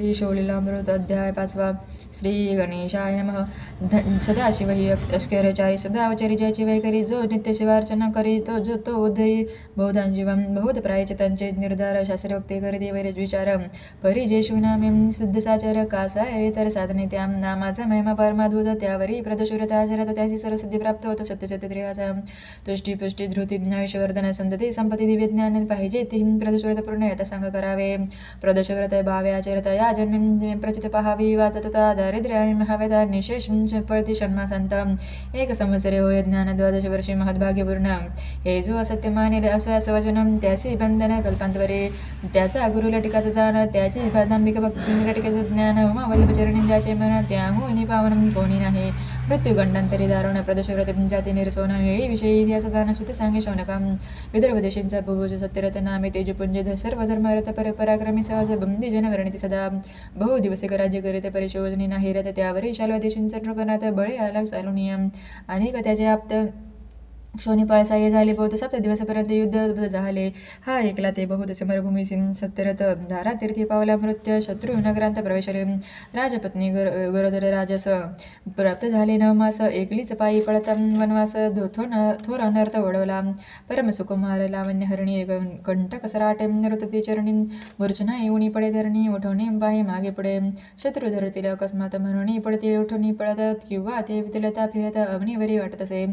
श्री शोलीलामृत अध्याय पाचवा श्री गणेशाय नमः सदाशिव ही अष्करचारी सदावचारी ज्याची वैकरी जो नित्य शिवार्चना करी तो जो तो उद्धरी। बहुधान जीवन बहुत प्रायचितांचे निर्धार शास्त्रवक्ते करी वैर विचार परी जे शिवनाम्यम शुद्ध साचार कासाय इतर साधने त्या नामाचा महिमा परमाधूत त्यावरी प्रदशुरता आचरत त्याची सरसिद्धी प्राप्त होत सत्य सत्य त्रिवाचा तुष्टी पुष्टी धृती ज्ञाविषवर्धन संतती संपत्ती दिव्य ज्ञान पाहिजे तीन प्रदशुरत पूर्ण यथा सांग करावे। प्रदशव्रत भावे आचरता या जन्मी प्रचित पहावी वाचतता दारिद्र्य आणि महावेदा निशेष पळती षण्मा संत एक संवत्सरे होय ज्ञान द्वादश वर्षे महद्भाग्यपूर्ण। हे त्याचे बंधन कल्पांतवरे त्याचा गुरु लटिकाचं जाण त्याची दांबिक भक्ती लटिकेचं ज्ञान उमावल्लभचरणी ज्याचे मन त्याहून पावनं कोणी नाही। मृत्युगंडांतरी दारुण प्रदशव्रत जाती निरसोन हे विषयी इतिहास जाण सुते सांगे शौनकम। विदर्भ देशींचा भुभुज सत्यरथ नामे तेजपुंज सर्व धर्मरथ पर पराक्रमी सहज बंदी जनवर्णिती सदा। बहु दिवसे राज्य करीत परिशोधनी नाही रथ त्यावरी शाल्व देशींचा नृपनाथ बळे आला चालून अनेक त्याचे आप्त शोनी पाळसाये झाले बहुत सप्त दिवसापर्यंत युद्ध झाले. हा ऐकला ते बहुत समरभूमी सिं सत्यरथ धारा तीर्थी पावला मृत्य शत्रू नगरांत प्रवेशले राजपत्नी गर गरोदर राजस प्राप्त झाले. नवमास एकलीच पायी पळता वनवास धोथो न थोर अनर्थ ओढवला. परम सुकुमार लावण्य हरणी कंटक सराटे नृतती चरणी मूर्छना येऊनी पडे धरणी उठवणे बाहे मागे पुढे. शत्रू धरतील अकस्मात म्हणून पडते उठवणी पळतात किंवा ते वितलता फिरत अग्निवरी वाटत असे.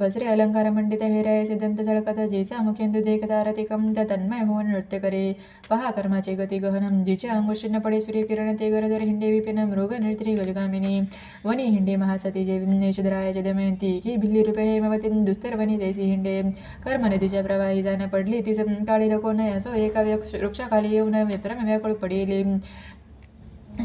वसरे अलंकार मंडित सिद्धांत झळकत जैसा मुखेंदू देखता त्या तन्मय होऊन नृत्य करे पहा कर्माचे गती गहनम जिच्या अंगुष्ठीन पडे सूर्यकिरण ते गरदर हिंडे विपिन मृग नृत्री गजगामिनी वनी हिंडे महासती जे विघ्नेशधराय दमयंती की भिल्ली रूपे हेमवती दुस्तर वनी तैसी हिंडे कर्म नदीच्या प्रवाही जाणं पडली तिचं काळी नको नय असो एका व्यक्ष- वृक्षाखाली येऊन विप्रम व्याकुळ पडेली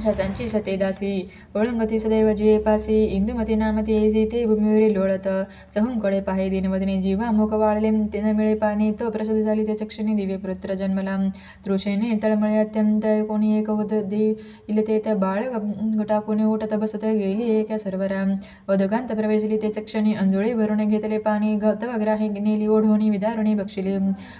शतांची शते दासी ओळंगती सदैव जीवे पासी इंदुमती नामती ऐसी ते भूमीवरील लोळत. चहूंकडे पाहे दिनवदनी जीवा मुख वाळले ते न मिळे पाणी तो प्रसूत झाली त्या चक्षणी दिव्य पुत्र जन्मला. तृषेने तळमळे अत्यंत कोणी एक उद दे इले ते त्या बाळ टाकून उठत बसत गेली एका सर्वरा. वधकांत प्रवेशली ते चक्षणी अंजुळी भरून घेतले पाणी गतव ग्राही नेली ओढवणी विदारुणी बक्षिली.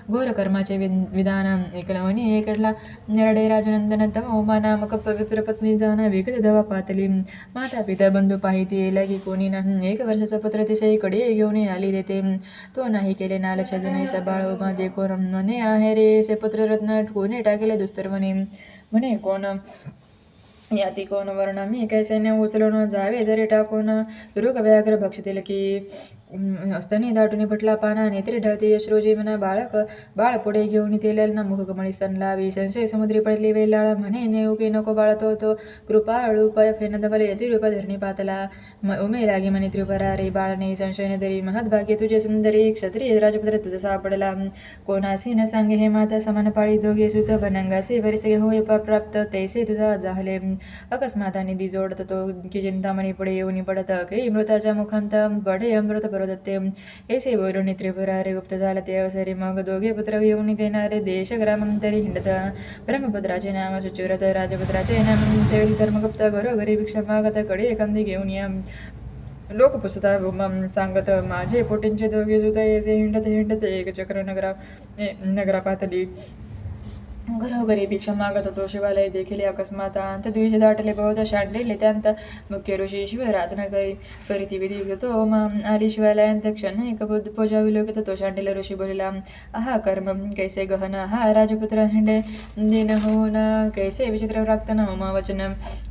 घोर कर्माचे विधान एकलवणी एकडला नरडे राजनंदन तम ओमा नामक पवित्र पत्नी जाना वेग दवा पातली माता पिता बंधू पाहिती येला की कोणी नाही एक वर्षाचा पत्र तिसे कडे घेऊन आली देते तो नाही केले नाल छदने बाळ उमा कोण म्हणे आहे रे से पत्ररत्न कोणी टाकेले दुस्तर म्हणे म्हणे कोण याती कोण वर्ण मी कैसेने उचलून जावे जरी टाकून रुग व्याघ्र भक्षतील की असतानी दाटून फटला पाना नेत्री ढळते यशरोजी म्हणा बाळक बाळ पुढे घेऊन तेलेल ना मुख कमळी लावी संशय समुद्री पडली वेलाळ म्हणे नेऊ की नको बाळतो तो तो कृपाळू पय फेन धवल यती रूप धरणी पातला म उमे लागी म्हणे त्रिपरारी बाळने संशय दरी महद्भाग्य तुझे सुंदरी क्षत्रिय राजपुत्र तुझा सापडला कोणासी न सांगे हे माता समान पाळी दोघे सुत बनंगासे वरिसे होय प- प्राप्त तैसे तुझा जाहले अकस्माताने दी जोडत तो की चिंतामणी पुढे येऊन पडत की मृताच्या मुखांत बडे अमृत परोदत्ते ऐसे बोलून त्रिपुरारे गुप्त झाला ते मग दोघे पुत्र घेऊन देणारे देश ग्रामांतरी हिंडत. ब्रह्मपुत्राचे नाम सुचुरत राजपुत्राचे नाम धर्मगुप्त घरोघरी भिक्षा मागत कडे एखादी घेऊन या. लोक पुसता सांगत माझे पोटींचे दोघे सुद्धा येसे हिंडत हिंडत एक चक्र नगरा नगरा नगरापातली. घरोघरी भिक्षा मागत होतो शिवालय देखील अकस्मात. अंत द्विज दाटले बहुत शांडलेले त्यांत मुख्य ऋषी शिवराधना करी करीती विधी तो आली शिवालयांत. क्षण एक बुद्ध पूजा विलोकित तो शांडील ऋषी बोलिला आहा कर्म कैसे गहन हा राजपुत्र हिंडे दिन होऊन कैसे विचित्र प्राक्तन होमा वचन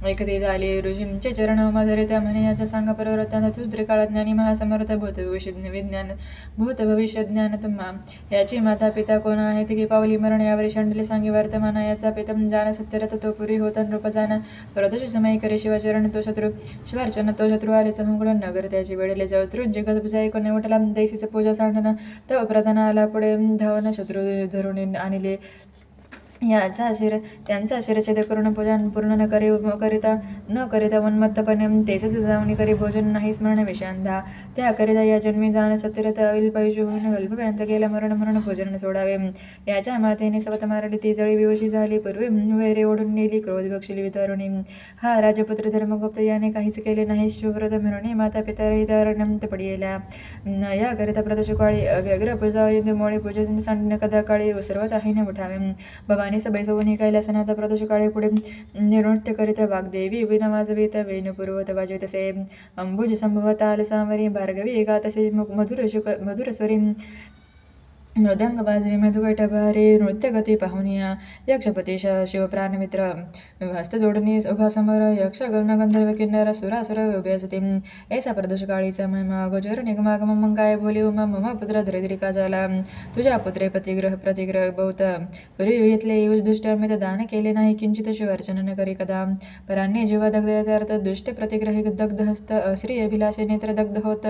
ऐकते झाले ऋषींचे चरण होमा धरिता म्हणे याचा सांगा परवृत्तांत तुद्र त्रिकाळ ज्ञानी महासमर्थ भूत भविष्य विज्ञान भूत भविष्य ज्ञान तुम्हा याची माता पिता कोण आहेत की पावली मरण यावरी शांडले सांग वर्तमान याचा पितम जाण सत्यरथ तो पुरी होता नृपजान परदश समय करे शिवाचरण तो शत्रू। शिवार्चन तो शत्रू आले सहंगुण नगर त्याची वेळेले जाऊ। जगत बुजाई कोणी उठला दैसीचं पूजा सांडणं तव प्रधान आला पुढे धावन शत्रू धरून आणले याचा शिर त्यांचा शिरछेद करून पूजन पूर्ण न करी करिता न करिता उन्मत्तपणे तेच जावणी करी भोजन नाही स्मरण विषांधा. त्याकरिता या जन्मी जाण सत्यरथ अविल पैशू होऊन गल्पव्यांत गेला मरण म्हणून भोजन सोडावे. याच्या मातेने सवत मारली ती जळी विवशी झाली पूर्वी वैरे ओढून नेली क्रोध बक्षिली वितरुणी. हा राजपुत्र धर्मगुप्त याने काहीच केले नाही शिवव्रत म्हणून माता पिता रहित पडियेला. या करिता प्रदशकाळी व्यग्र पूजा इंदुमोळी पूजन सांडण कदा काळी सर्वत आहे न उठावे. भवानी आणि सबै सोनी कैलासनाथ प्रदोष काळे पुढे नृत्य करीत वाग्देवी विना वाजवीत वेणुपूर्वत वाजवितसे अंबुज संभवत आल सांवरी भार्गवी गातसे मधुर शुक मधुर स्वरी शुक मधुर मृदंग बाजरी मधुकटभारे नृत्यगती पाहुनिया यक्षपती श शिवप्राणमित्र हस्त जोडणी उभा समोर यक्ष गण गंधर्व किन्नर सुरासुर उभे असती ऐसा प्रदोष काळीचा महिमा गोचर निगमागम मग काय बोली उमा मम पुत्र धरित्रिका झाला तुझ्या पुत्रे प्रतिग्रह प्रतिग्रह बहुत पूर्वी घेतले युज दुष्ट अमित दान केले नाही किंचित शिव शिवार्चन न करी कदा। परांनी जीव दग्ध अर्थ दुष्ट प्रतिग्रही दग्ध हस्त श्री अभिलाषे नेत्र दग्ध होत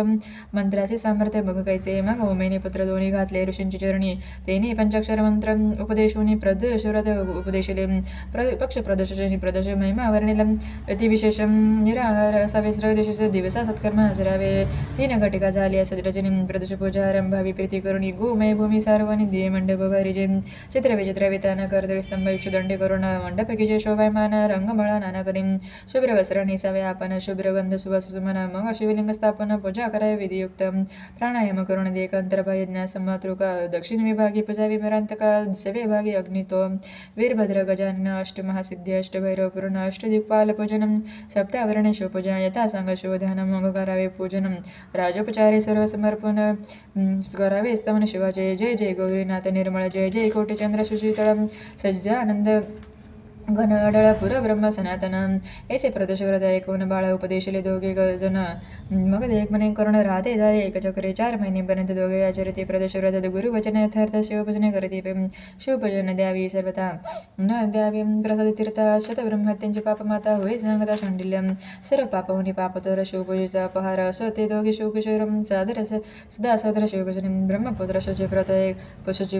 मंत्राचे सामर्थ्य बघ कैसे मग उमेने पुत्र दोन्ही घातले ऋषींची चरणी तेने पंचाक्षर मंत्र उपदेशोनी प्रदोषव्रत उपदेशले प्र पक्ष प्रदोषनी महिमा महिमा इति विशेषं निराहार सविस्र देश दिवसा सत्कर्म हजरावे तीन घटिका झाली असत रजनी पूजा पूजारंभावी प्रीती करुणी गोमय भूमी सार्वनी दिये मंडप भरिजे चित्र विचित्र वितान करदळी स्तंभ इक्षुदंडी करुण मंडप की शोभायमान रंगमळा नानापरी शुभ्र वस्त्र नेसावे आपण शुभ्र गंध सुवास सुमन मग शिवलिंग स्थापन पूजा करावे विधियुक्त प्राणायाम करून देकांतर ज्ञास मातृका दक्षिण विभागी पूजा विभरांतका विभागी अग्नितो वीरभद्र गजान गजानन अष्टमहासिद्धी अष्टभैरव पूर्ण अष्टदिक्पाल पूजनम सप्तावरणे पूजा यथा सांग शिवध्यान मग करावे पूजनम राजोपचारे सर्व समर्पण अं, करावे स्तवन शिवा जय जय जय गौरीनाथ निर्मळ घन अडळ पुर ब्रह्म सनातन ऐसे प्रदोषव्रत ऐकून बाळ उपदेशले दोघे ग- जण मग एक म्हणे करून राहते झाले एक चक्रे चार महिनेपर्यंत दोघे आचरते प्रदोषव्रत गुरुवचन यथार्थ शिवपूजन करते शिवपूजन द्यावी सर्वता न द्यावी प्रसाद तीर्थ शतब्रह्मत्यांची पापमाता होय सांगता शांडिल्यम सर्व पाप होणी पाप तर शिवपूजेचा अपहार असो ते दोघे शिवकिशोर सादर सदा सदर शिवपूजन ब्रह्मपुत्र शुचिव्रत एक पशुची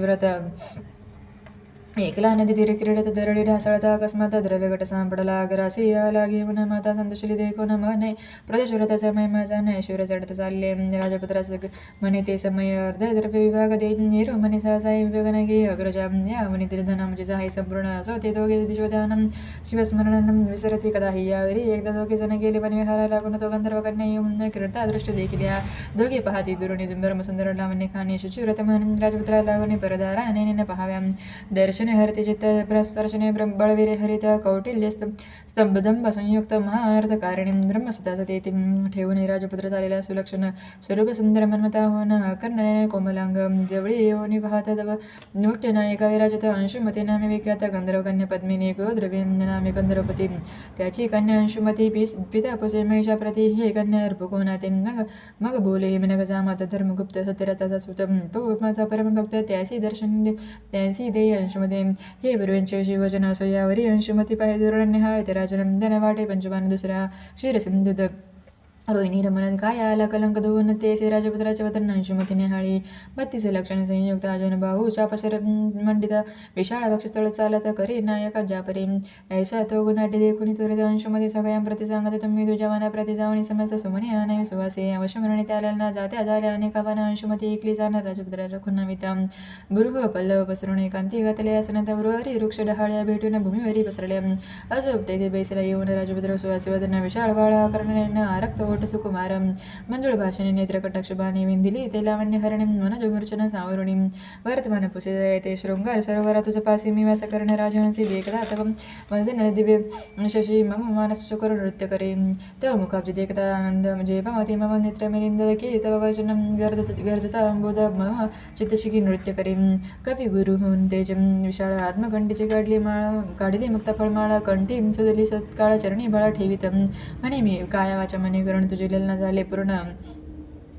व्रत एकला नदी तीरे क्रीडत दरडी ढासळता अकस्मात द्रव्यगट सापडला ग्रासी आला घेऊन माता संतोषली देखून म्हणे प्रदेश व्रताचा महिमा जाणे शिवर चढत चालले राजपुत्रास ग- म्हणे ते समय अर्ध द्रव्य विभाग दे निरो म्हणे सहसाई विवेकन घे अग्रजा या वनितील धन म्हणजे जाही संपूर्ण असो ते दोघे दिशोध्यानम शिवस्मरणम विसरती कदाही यावरी एकदा दोघे जण गेले पण विहारा लागून तो गंधर्व कन्या येऊन क्रीडता दृष्ट देखील दर्शने चित्त स्पर्शने बळवीरे हरित कौटिल्य स्त- स्तंभदंभ संयुक्त महाअर्थकारिणी ब्रह्मसुता सती ठेवून राजपुत्र झालेला सुलक्षण स्वरूप सुंदर मन्मता होन कर्णने कोमलांग जवळी येऊन पाहत तव नृत्य नायिका विराजत अंशुमती नामे विख्यात गंधर्व कन्या पद्मिनी गोद्रवी नामे गंधर्वपती त्याची कन्या अंशुमती पी पिता पुसे महिषा प्रती हे कन्या अर्पकोनाते मग मग बोले मनग जामात धर्मगुप्त सत्यरथाचा सुत तो माझा परमभक्त त्यासी दर्शन दे त्यासी दे अंशुमती हे गुरुवंश शिवजन असो यावरी अंशुमती पाहि दुरण निहाळ ते राजनंदन वाटे. पंचवान दुसरा. क्षीरसिंधुद रोहिणी रमणात काय आला कलंक धुवून ते से राजपुत्राचे वतन अंशुमती निहाळी बत्तीस लक्षण संयुक्त अजन भाऊ शापशर मंडित विशाळ वक्षस्थळ चालत करी नायका जापरी. ऐसा तो गुणाटी देखुनी त्वरित अंशुमती सगळ्यां प्रति सांगत तुम्ही तुझ्या प्रति जाऊन समस्त सुमनी आनावी सुवासे. अवश्यमरणी त्याला ना जात्या झाल्या अनेक वन अंशुमती एकली जाणार राजपुत्र रखुन्नविता बुरुह पल्लव पसरून कांती घातले असना वृहरी वृक्ष डहाळ्या भेटून भूमीवरी पसरल्या असो ते बेसला येऊन राजपुत्र सुवासी वदन विशाळ बाळा करण्यानं आरक्त ओट सुकुमार मंजुळ भाषणे नेत्र कटाक्ष बाणी विंदिली ते लावण्य हरणे मनोज मूर्छन सावरुणी वर्तमान पुसे ते शृंगार सरोवरा तुझ पासी मी वास करण राजहंसी देखदा तव शशी मम मानस शुकर नृत्य करे तव मुखाब्ज देखता आनंद म्हणजे मम नेत्र मिलिंद तव वचनं गर्द गर्जता मम चित्तशिकी नृत्य करे कवी गुरु होऊन तेज विशाळ आत्मकंठीची काढली माळ काढली मुक्त फळमाळा कंठी सुदली सत्काळ चरणी बळा ठेवित म्हणे मी काय वाचा मने करून तुझे ललना झाले पूर्ण.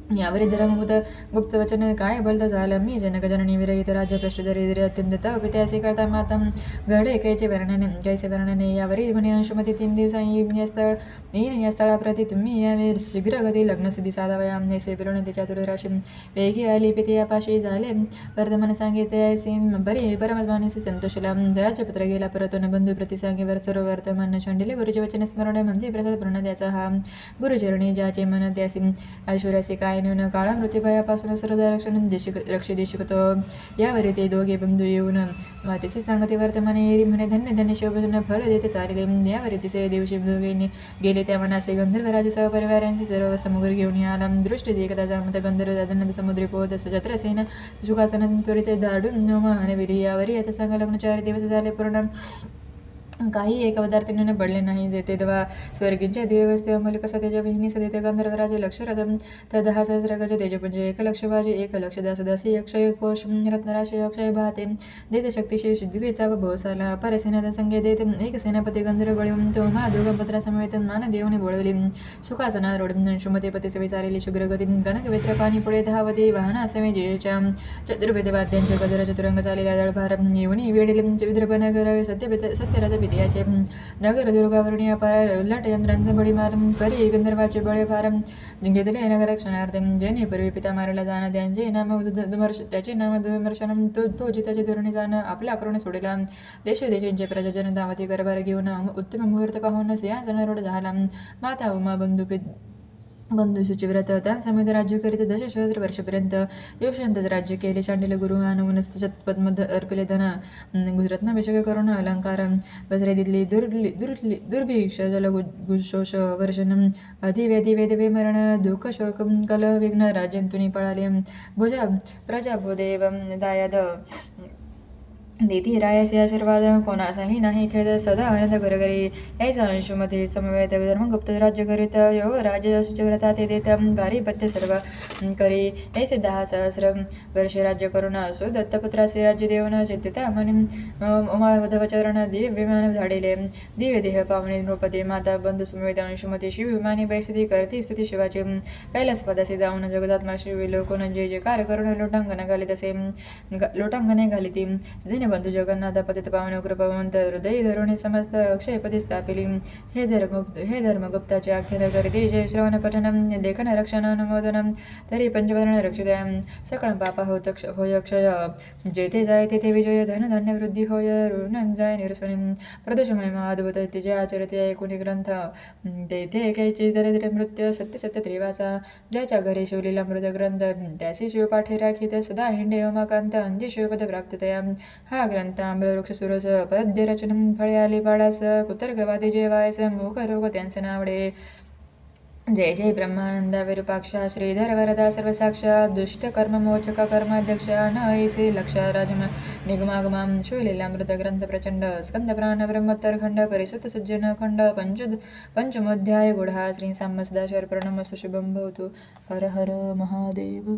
यावरी धर्मभूत गुप्त वचन काय बोलता झालं मी जनक जननी विरहित राज्य भ्रष्ट दरिद्र अत्यंत तव पित्यासी करता मातम घडे कैचे वर्णने कैसे वर्णने यावरी म्हणे अंशुमती तीन दिवसांनी येईन या स्थळ येईन या स्थळाप्रती तुम्ही यावे शीघ्र गती लग्नसिद्धी साधावया नेसे फिरून तिच्या राशी वेगी आली पिती यापाशी झाले वर्धमान सांगितले ऐसीन बरी परममानसी संतोषला राजपुत्र गेला परतून बंधू प्रती सांगेवर सर्व वर्तमान शंडिले गुरुचे वचन स्मरणे म्हणजे प्रसाद पूर्ण त्याचा हा गुरुचरणी ज्याचे मन त्यासी ऐश्वर्यासी काय रायनेन काळा मृत्यूभयापासून सर्वदा रक्षण देशिक रक्षी देशिकतो यावरी ते दोघे बंधू येऊन मातेशी सांगते वर्तमाने येरी म्हणे धन्य धन्य शिवभजन फळ देते चालले यावरी तिसरे दिवशी दोघे गेले त्या मनासे गंधर्वराज सहपरिवारांची सर्व समुद्र घेऊन आला दृष्टी देखता जामत गंधर्व दादानंद समुद्री पोहत सजत्रसेन सुखासन त्वरित धाडून महानविरी यावरी आता सांगा लग्न चार दिवस झाले पूर्ण. काही एका पदार्थाने पडले नाही जेथे तेव्हा स्वर्गींच्या दिव्यवस्थे कसं कसा त्याच्या बहिणी सदैते गंधर्वराजे लक्ष रथम तर दहा सहस्र गज म्हणजे एक लक्ष बाजे एक लक्ष दास दासी अक्षय कोश रत्नराशी अक्षय भाते देते शक्तिशी दिवेचा व भोसाला परसेना संगे देत एक सेनापती गंधर्व बळीवून तो महादुर्गपत्रा समेत मान देवने बोळवली सुखासना रोड शुमते पतीचे विचारलेली शुग्रगती कनक वेत्र पाणी पुढे धावती वाहना समे जेच्या चतुर्वेद वाद्यांच्या गजरा चतुरंग चालेल्या दळभार येऊन वेळेले विद्रभ नगर सत्य सत्यराज विद्याचे नगर दुर्गावरुणी अपार उल्लाट यंत्रांचे बळी मार परी गंधर्वाचे बळे फार घेतले नगरक्षणार्थ क्षणार्थ पूर्वी पिता मारला जाणं त्यांचे नाम दुमर्श त्याचे नाम दुमर्शनम तो तो जिताचे धोरणे जाणं आपल्या आक्रमण सोडिला देश देशांचे प्रजाजन दावती गरबार घेऊन उत्तम मुहूर्त पाहून सिंहासन रोड झाला माता उमा बंधू बंधू शुचिव्रत त्या समेत राज्य करीत दशसहस्र वर्षपर्यंत योशांतच राज्य केले. चांडिल गुरु अनुवनस्त अर्पिले धन गुजरत्नाभिषेक करुण अलंकार वज्रे दिल्ली दुर्ली दुर्ली दुर्भिक्ष जल गुशोष वर्षण अधिवेदी वेद विमरण दुःख शोक कल विघ्न राजंतुनी पळाले भुजा प्रजाभूदेव दायाद दिती रायसी आशीर्वाद कोणाचाही नाही खेळत सदा आनंद घरघरी यायचा अंशुमती समवेत धर्मगुप्त राज्य करीत यो राज्य सुचव्रता ते देत पत्य सर्व करी ऐसे दहा सहस्र वर्षे राज्य करून असो दत्तपुत्रासे राज्य देवन चित्तिता म्हणून उमाधवचरण दिव्य विमान धाडिले दिव्य देह पावणे नृपती माता बंधू समवेत अंशुमती शिव विमानी बैसती करती स्तुती शिवाची कैलासपदासी जाऊन जगदात्मा शिव लोकून जे जे कार्य करून लोटांगण घाली तसे लोटांगणे घाली ती बंधू जगन्नाथ पतित पावन कृपवंत हृदय धरुणी समस्त अक्षयपदी स्थापिली हे धर्मगुप्त हे धर्मगुप्ताचे आख्यान करीते जय श्रवण पठनम लेखन रक्षण अनुमोदनम तरी पंचवदन रक्षित सकळ पापा होत होय क्षय जेथे जाय तेथे विजय धन धान्य वृद्धी होय ऋण जाय निरसुनी प्रदोष महिमा अद्भुत तिजे आचरते ऐकुणी ग्रंथ तेथे कैची दरिद्र मृत्यू सत्य सत्य त्रिवासा ज्याच्या घरी शिवलीला मृत ग्रंथ त्यासी शिवपाठी राखीत सदा हिंडे ओमाकांत अंधी शिवपद प्राप्ततया हा ग्रंथ आंबवृक्ष सुरस पद्य रचनम फळे आली पाडास कुतर्गवादी जेवायस मुख रोग त्यांचे नावडे. जय जय ब्रह्मानंद विरूपाक्ष श्रीधर वरदा सर्वसाक्ष दुष्ट कर्म मोचक कर्माध्यक्ष न ऐसी लक्ष राजम निगमागमां शिवलीलामृत ग्रंथ प्रचंड स्कंद प्राण ब्रह्मोत्तर खंड सज्जन खंड पंच पंचमोध्याय गुढा श्री साम्य सदाशिवर शुभम भवतु. हर हर महादेव.